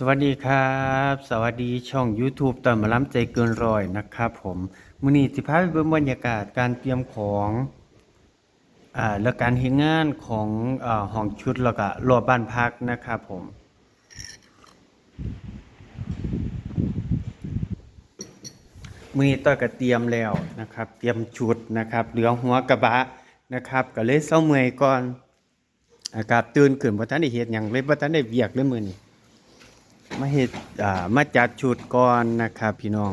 สวัสดีครับ สวัสดีช่อง YouTube ตอนมาล้ำใจเกินร้อยนะครับผมมือนี้สิพาไปเบิ่งบรรยากาศการเตรียมของอ่าและการเฮ็ดงานของอ่าห้องชุดแล้วก็รอบบ้านพักนะครับผมมือนี้ต้อยก็เตรียมแล้วนะครับ เตรียมชุดนะครับเหลือหัวกระบะนะครับ ก็เลยเซาเมื่อยก่อนอากาศตื่นขึ้นบ่ทันได้เฮ็ดหยังเลยบ่ทันได้เวียกเลยมื้อนี้ มาเฮ็ดอ่ามาจัดชุดก่อนนะครับพี่น้อง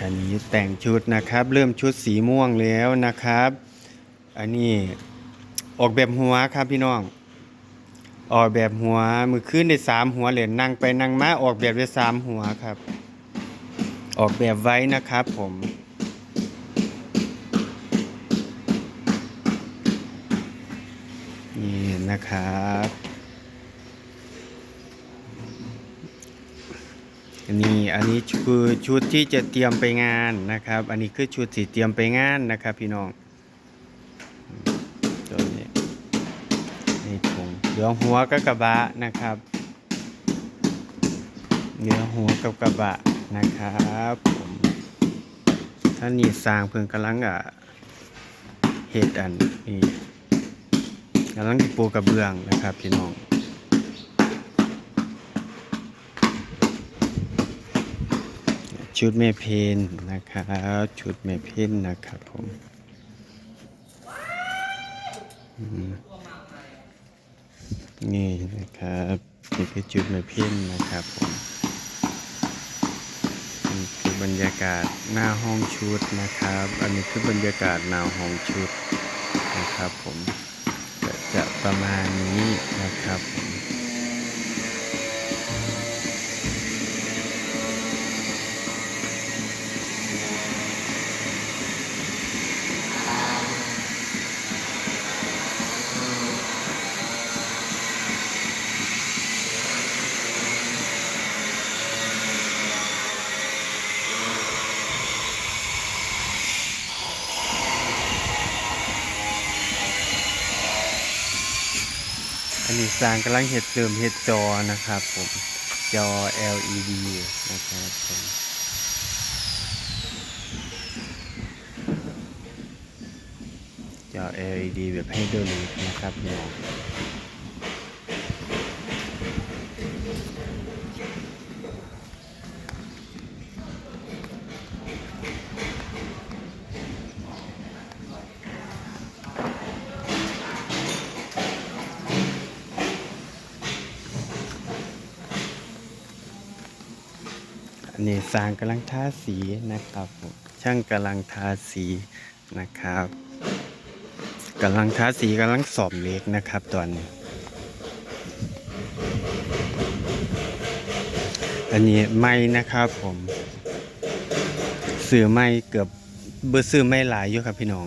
อันนี้แต่งชุดนะครับ เริ่มชุดสีม่วงแล้วนะครับ อันนี้ออกแบบหัวครับพี่น้อง ออกแบบหัวมือขึ้นได้สามหัวเหรียญนั่งไปนั่งมาออกแบบได้สามหัวครับ ออกแบบไว้นะครับผม นี่นะครับอันนี้อันนี้คือชุดที่จะเตรียมไปงานนะครับ อันนี้คือชุดที่เตรียมไปงานนะครับ พี่น้องตัวนี้นี่ถุงเหลืองหัวกับกระบะนะครับเหลืองหัวกับกระบะนะครับผมท่านนี่สร้างเพิ่งกำลังอะเฮ็ดอันนี้ กำลังปูกระเบื้องนะครับพี่น้องชุดแม่เพนนะครับชุดแม่เพนนะครับผมนี่นะครับนี่คือชุดแม่เพนนะครับผมนี่คือบรรยากาศหน้าห้องชุดนะครับ อันนี้คือบรรยากาศหน้าห้องชุดนะครับผม จะประมาณนี้นะครับ อันนี้สร้างกำลังเห็ดเติมเห็ดจอนะครับผมจอ LED นะครับผมจอ LED แบบไฮดรอลิกนะครับพี่น้อง อันนี้สางกำลังทาสีนะครับผมช่างกำลังทาสีนะครับกำลังทาสีกำลังสอบเล็กนะครับตอนนี้อันนี้ไม้นะครับผมซื้อไม้เกือบเบอร์ซื้อไม่หลายอยู่ครับพี่น้อง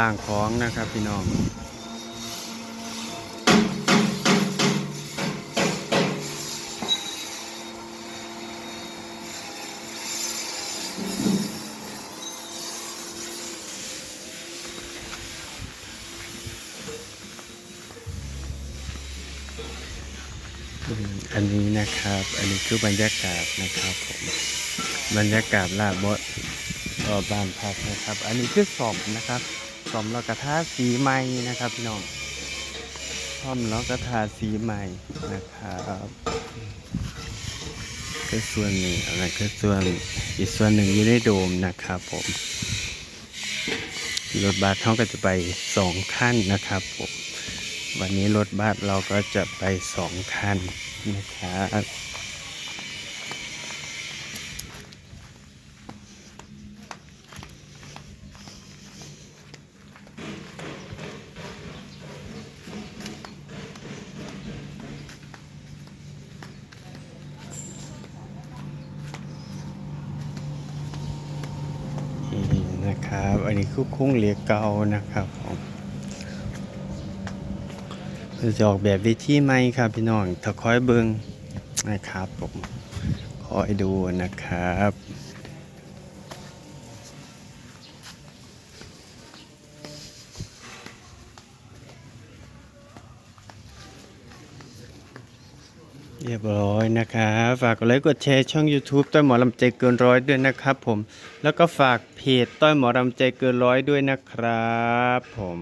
ล่างของนะครับพี่น้องอันนี้นะครับ อันนี้คือบรรยากาศนะครับผมบรรยากาศลาดบดบ้านพักนะครับ อันนี้คือสอมนะครับ สอมแล้วก็ทาสีใหม่นะครับพี่น้องซ่อมแล้วก็ทาสีใหม่นะครับคือส่วนหนึ่งอันนั้นคือส่วนอีกส่วนหนึ่งอยู่ในโดมนะครับผมรถบัสเขาก็จะไปสองขั้นนะครับผมวันนี้รถบัสเราก็จะไปสองคันนะครับ นี่นะครับ อันนี้คือคุ้งเหลียเก่านะครับผมจะออกแบบวิธีใหม่ครับพี่น้องถ้าคอยเบิงนะครับผมคอยดูนะครับ เรียบร้อยนะครับฝากกดไลค์กดแชร์ช่อง YouTube ต้อยหมอลำใจเกินร้อยด้วยนะครับผม แล้วก็ฝากเพจต้อยหมอลำใจเกินร้อยด้วยนะครับผม